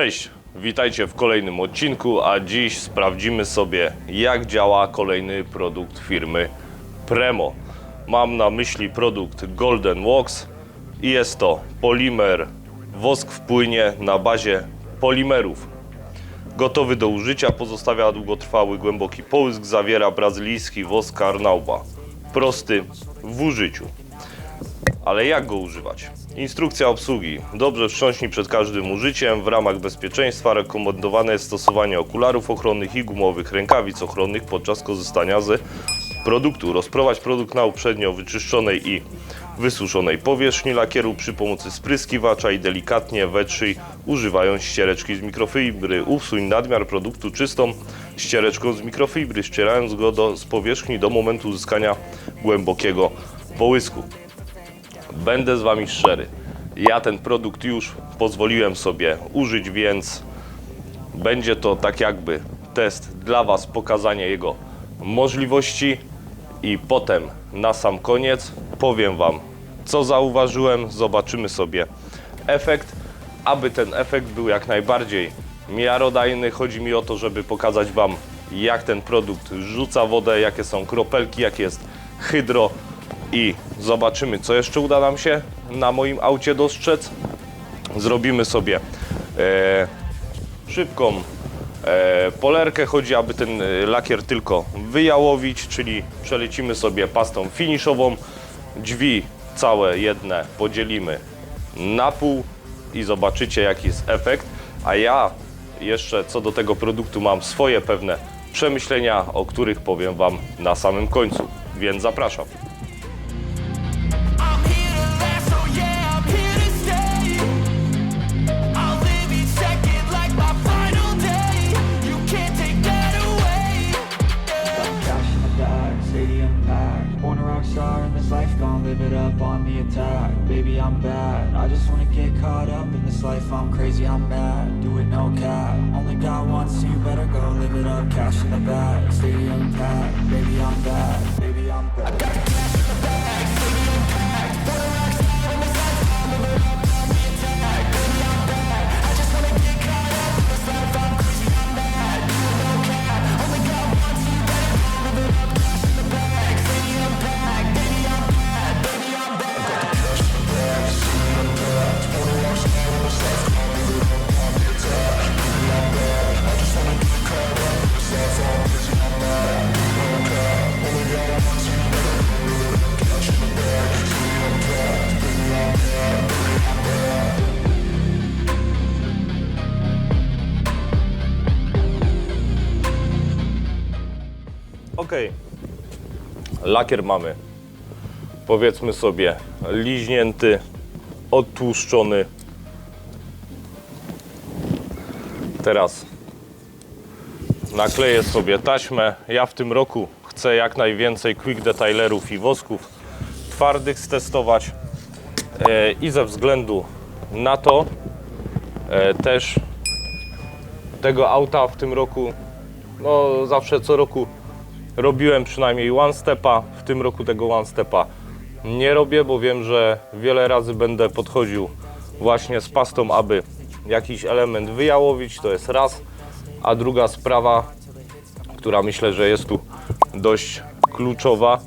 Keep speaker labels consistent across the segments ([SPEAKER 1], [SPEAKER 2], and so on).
[SPEAKER 1] Cześć, witajcie w kolejnym odcinku, a dziś sprawdzimy sobie jak działa kolejny produkt firmy Premo. Mam na myśli produkt Golden Wax i jest to polimer wosk w płynie na bazie polimerów. Gotowy do użycia, pozostawia długotrwały, głęboki połysk, zawiera brazylijski wosk Carnauba. Prosty w użyciu. Ale jak go używać? Instrukcja obsługi. Dobrze wstrząśnij przed każdym użyciem. W ramach bezpieczeństwa rekomendowane jest stosowanie okularów ochronnych i gumowych rękawic ochronnych podczas korzystania z produktu. Rozprowadź produkt na uprzednio wyczyszczonej i wysuszonej powierzchni lakieru przy pomocy spryskiwacza i delikatnie wetrzyj używając ściereczki z mikrofibry. Usuń nadmiar produktu czystą ściereczką z mikrofibry, ścierając go do, z powierzchni do momentu uzyskania głębokiego połysku. Będę z Wami szczery. Ja ten produkt już pozwoliłem sobie użyć, więc będzie to tak jakby test dla Was, pokazanie jego możliwości i potem na sam koniec powiem Wam, co zauważyłem, zobaczymy sobie efekt. Aby ten efekt był jak najbardziej miarodajny, chodzi mi o to, żeby pokazać Wam, jak ten produkt rzuca wodę, jakie są kropelki, jakie jest hydro i zobaczymy, co jeszcze uda nam się na moim aucie dostrzec. Zrobimy sobie e, szybką e, polerkę. Chodzi, aby ten e, lakier tylko wyjałowić, czyli przelecimy sobie pastą finiszową. Drzwi całe jedne podzielimy na pół i zobaczycie jaki jest efekt. A ja jeszcze co do tego produktu mam swoje pewne przemyślenia, o których powiem Wam na samym końcu. Więc zapraszam.
[SPEAKER 2] Life I'm crazy, I'm mad, do it no cap. Only got one, so you better go live it up. Cash in the bag, stadium packed. Baby, I'm bad, baby, I'm bad
[SPEAKER 1] Lakier mamy. Powiedzmy sobie liźnięty, odtłuszczony. Teraz nakleję sobie taśmę. Ja w tym roku chcę jak najwięcej quick detailerów i wosków twardych stestować. E, I ze względu na to e, też tego auta w tym roku, no zawsze co roku robiłem przynajmniej one stepa. W tym roku tego one stepa nie robię, bo wiem, że wiele razy będę podchodził właśnie z pastą, aby jakiś element wyjałowić. To jest raz. A druga sprawa, która myślę, że jest tu dość kluczowa,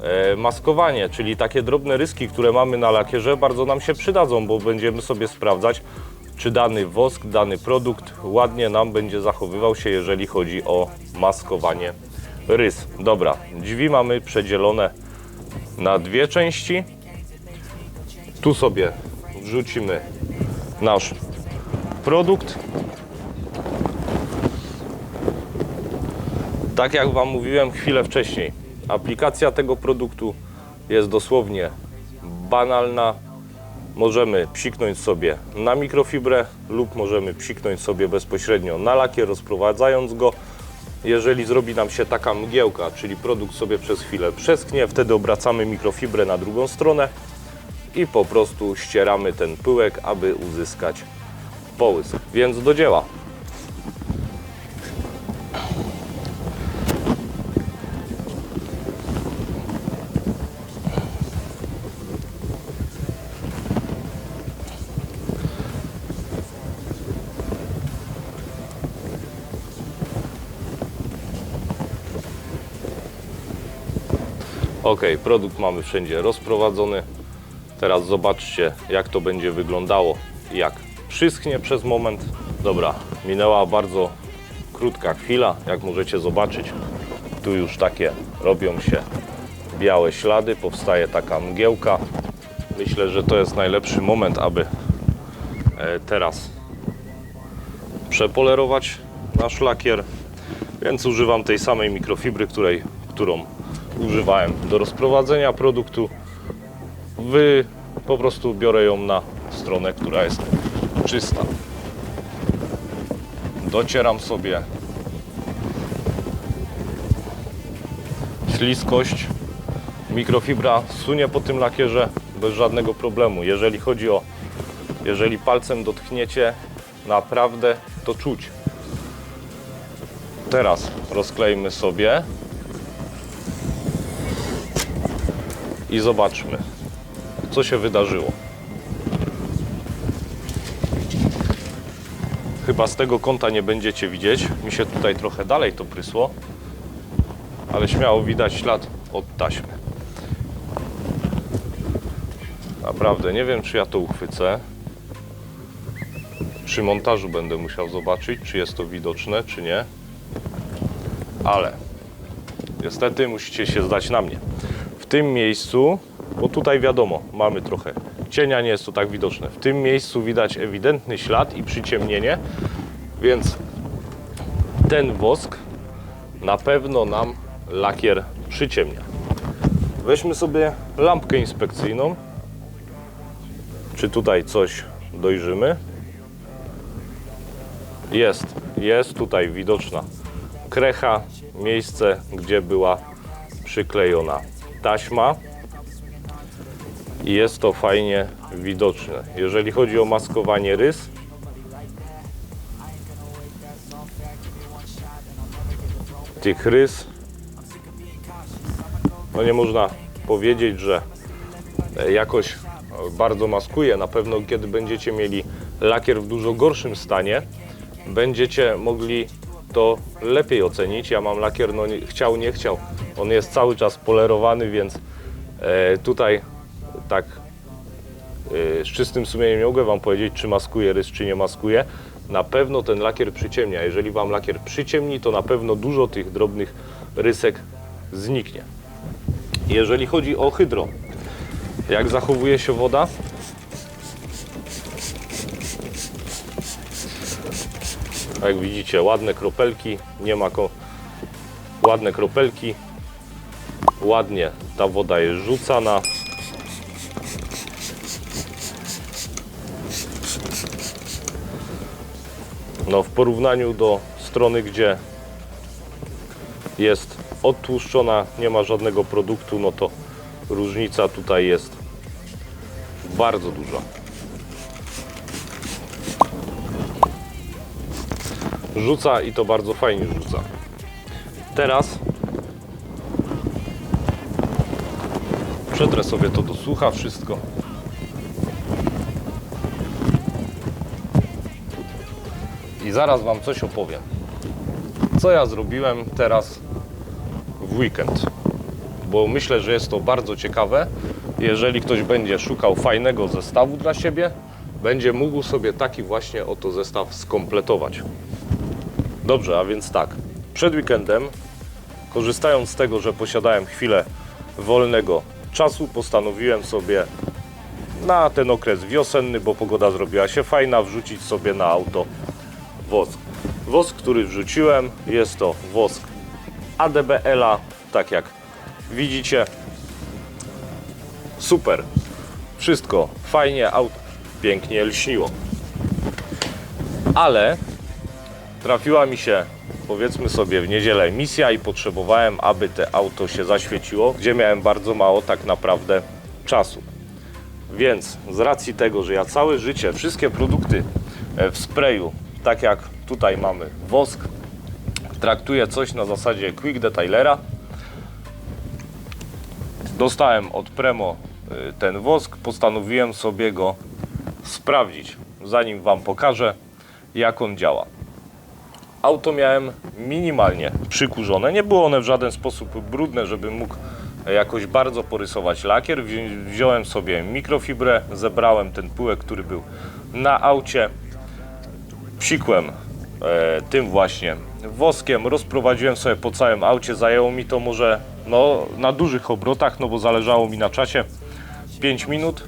[SPEAKER 1] e, maskowanie, czyli takie drobne ryski, które mamy na lakierze, bardzo nam się przydadzą, bo będziemy sobie sprawdzać, czy dany wosk, dany produkt ładnie nam będzie zachowywał się, jeżeli chodzi o maskowanie rys. Dobra, drzwi mamy przedzielone na dwie części. Tu sobie wrzucimy nasz produkt. Tak jak Wam mówiłem chwilę wcześniej, aplikacja tego produktu jest dosłownie banalna. Możemy psiknąć sobie na mikrofibrę lub możemy psiknąć sobie bezpośrednio na lakier, rozprowadzając go. Jeżeli zrobi nam się taka mgiełka, czyli produkt sobie przez chwilę przesknie, wtedy obracamy mikrofibrę na drugą stronę i po prostu ścieramy ten pyłek, aby uzyskać połysk. Więc do dzieła. Ok, produkt mamy wszędzie rozprowadzony. Teraz zobaczcie, jak to będzie wyglądało, jak przyschnie przez moment. Dobra, minęła bardzo krótka chwila, jak możecie zobaczyć. Tu już takie robią się białe ślady, powstaje taka mgiełka. Myślę, że to jest najlepszy moment, aby e, teraz przepolerować nasz lakier, więc używam tej samej mikrofibry, której, którą używałem do rozprowadzenia produktu. Wy po prostu biorę ją na stronę, która jest czysta. Docieram sobie śliskość. Mikrofibra sunie po tym lakierze bez żadnego problemu. Jeżeli chodzi o, jeżeli palcem dotkniecie, naprawdę to czuć. Teraz rozklejmy sobie i zobaczmy, co się wydarzyło. Chyba z tego kąta nie będziecie widzieć. Mi się tutaj trochę dalej to prysło, ale śmiało widać ślad od taśmy. Naprawdę, nie wiem czy ja to uchwycę. Przy montażu będę musiał zobaczyć, czy jest to widoczne, czy nie. Ale niestety musicie się zdać na mnie. Tym miejscu, bo tutaj wiadomo, mamy trochę cienia, nie jest to tak widoczne. W tym miejscu widać ewidentny ślad i przyciemnienie, więc ten wosk na pewno nam lakier przyciemnia. Weźmy sobie lampkę inspekcyjną. Czy tutaj coś dojrzymy? Jest, jest tutaj widoczna krecha, miejsce, gdzie była przyklejona taśma. I jest to fajnie widoczne. Jeżeli chodzi o maskowanie rys, tych rys, no nie można powiedzieć, że e, jakoś e, bardzo maskuje. Na pewno kiedy będziecie mieli lakier w dużo gorszym stanie, będziecie mogli to lepiej ocenić. Ja mam lakier, no nie, chciał, nie chciał. On jest cały czas polerowany, więc e, tutaj tak e, z czystym sumieniem nie mogę Wam powiedzieć, czy maskuje rys, czy nie maskuje. Na pewno ten lakier przyciemnia. Jeżeli Wam lakier przyciemni, to na pewno dużo tych drobnych rysek zniknie. Jeżeli chodzi o hydro, jak zachowuje się woda? Jak widzicie, ładne kropelki, nie ma ko... ładne kropelki. Ładnie ta woda jest rzucana. No w porównaniu do strony, gdzie jest odtłuszczona, nie ma żadnego produktu, no to różnica tutaj jest bardzo duża. Rzuca i to bardzo fajnie rzuca. Teraz przetrę sobie to do słucha wszystko. I zaraz Wam coś opowiem. Co ja zrobiłem teraz w weekend? Bo myślę, że jest to bardzo ciekawe. Jeżeli ktoś będzie szukał fajnego zestawu dla siebie, będzie mógł sobie taki właśnie oto zestaw skompletować. Dobrze, a więc tak. Przed weekendem, korzystając z tego, że posiadałem chwilę wolnego czasu, postanowiłem sobie na ten okres wiosenny, bo pogoda zrobiła się fajna, wrzucić sobie na auto wosk. Wosk, który wrzuciłem, jest to wosk ADBL-a, tak jak widzicie. Super. Wszystko fajnie, auto pięknie lśniło. Ale trafiła mi się, powiedzmy sobie, w niedzielę misja i potrzebowałem, aby te auto się zaświeciło, gdzie miałem bardzo mało tak naprawdę czasu. Więc z racji tego, że ja całe życie wszystkie produkty e, w sprayu, tak jak tutaj mamy wosk, traktuję coś na zasadzie quick detailera. Dostałem od Premo y, ten wosk, postanowiłem sobie go sprawdzić, zanim Wam pokażę, jak on działa. Auto miałem minimalnie przykurzone. Nie było one w żaden sposób brudne, żebym mógł jakoś bardzo porysować lakier, wzi- wziąłem sobie mikrofibrę, zebrałem ten pyłek, który był na aucie, psikłem e, tym właśnie woskiem, rozprowadziłem sobie po całym aucie, zajęło mi to może no, na dużych obrotach, no bo zależało mi na czasie. 5 minut.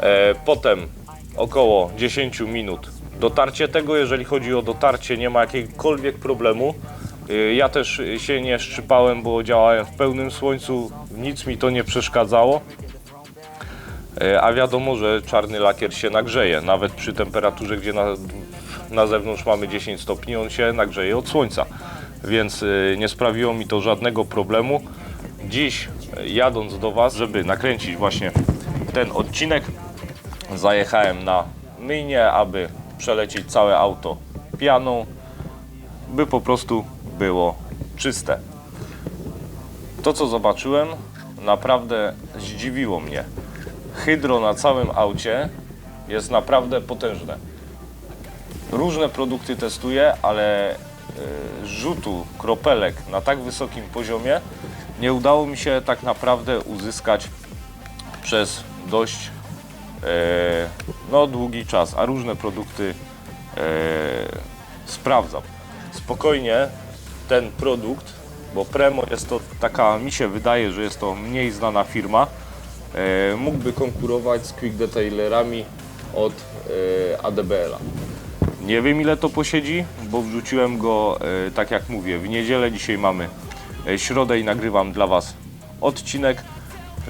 [SPEAKER 1] E, potem około 10 minut dotarcie tego, jeżeli chodzi o dotarcie nie ma jakiegokolwiek problemu. E, ja też się nie szczypałem, bo działałem w pełnym słońcu, nic mi to nie przeszkadzało. E, A wiadomo, że czarny lakier się nagrzeje, nawet przy temperaturze, gdzie na, na zewnątrz mamy 10 stopni, on się nagrzeje od słońca, więc e, nie sprawiło mi to żadnego problemu. Dziś jadąc do Was, żeby nakręcić właśnie ten odcinek, zajechałem na myjnię, aby przelecieć całe auto pianą, by po prostu było czyste. To co zobaczyłem naprawdę zdziwiło mnie hydro na całym aucie jest naprawdę potężne. Różne produkty testuję, ale y, rzutu kropelek na tak wysokim poziomie nie udało mi się tak naprawdę uzyskać przez dość no, długi czas, a różne produkty e, sprawdzam. Spokojnie ten produkt, bo Premo jest to taka, mi się wydaje, że jest to mniej znana firma, e, mógłby konkurować z Quick Detailerami od e, ADBL-a. Nie wiem ile to posiedzi, bo wrzuciłem go, e, tak jak mówię, w niedzielę. Dzisiaj mamy e, środę i nagrywam dla Was odcinek,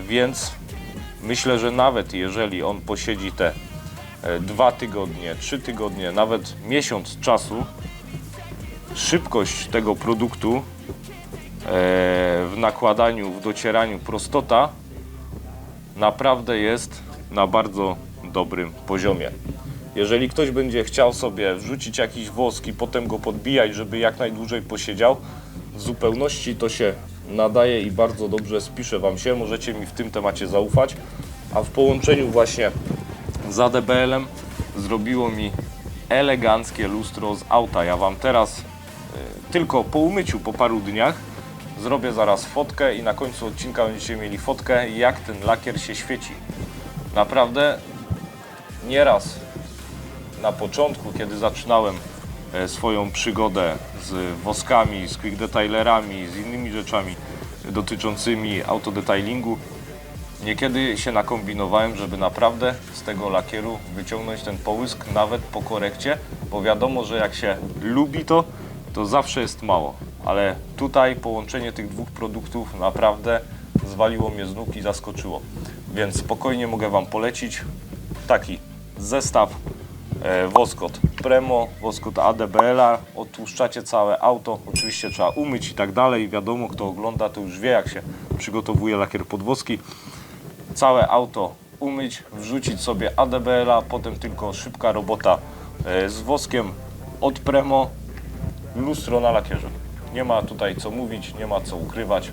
[SPEAKER 1] więc myślę, że nawet jeżeli on posiedzi te e, dwa tygodnie, trzy tygodnie, nawet miesiąc czasu, szybkość tego produktu e, w nakładaniu, w docieraniu, prostota naprawdę jest na bardzo dobrym poziomie. Jeżeli ktoś będzie chciał sobie wrzucić jakiś wosk i potem go podbijać, żeby jak najdłużej posiedział, w zupełności to się nadaje i bardzo dobrze spisze Wam się. Możecie mi w tym temacie zaufać. A w połączeniu właśnie z ADBL-em zrobiło mi eleganckie lustro z auta. Ja Wam teraz y, tylko po umyciu po paru dniach zrobię zaraz fotkę i na końcu odcinka będziecie mieli fotkę jak ten lakier się świeci. Naprawdę nieraz na początku, kiedy zaczynałem e, swoją przygodę z woskami, z quick detailerami, z innymi rzeczami dotyczącymi autodetailingu, niekiedy się nakombinowałem, żeby naprawdę z tego lakieru wyciągnąć ten połysk nawet po korekcie, bo wiadomo, że jak się lubi to, to zawsze jest mało. Ale tutaj połączenie tych dwóch produktów naprawdę zwaliło mnie z nóg i zaskoczyło. Więc spokojnie mogę Wam polecić taki zestaw e, Woskot Premo, Woskot ADBL-a, odtłuszczacie całe auto, oczywiście trzeba umyć i tak dalej, wiadomo kto ogląda to już wie jak się przygotowuje lakier podwoski. Całe auto umyć, wrzucić sobie ADBL-a, potem tylko szybka robota e, z woskiem od Premo, lustro na lakierze. Nie ma tutaj co mówić, nie ma co ukrywać.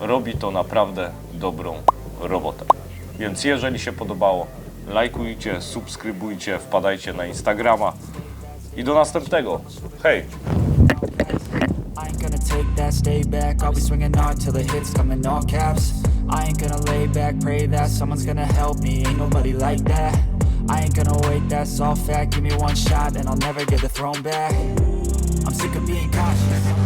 [SPEAKER 1] Robi to naprawdę dobrą robotę. Więc jeżeli się podobało, lajkujcie, subskrybujcie, wpadajcie na Instagrama i do następnego. Hej!
[SPEAKER 2] I ain't gonna lay back, pray that someone's gonna help me. Ain't nobody like that. I ain't gonna wait, that's all fact. Give me one shot and I'll never get the throne back. I'm sick of being cautious.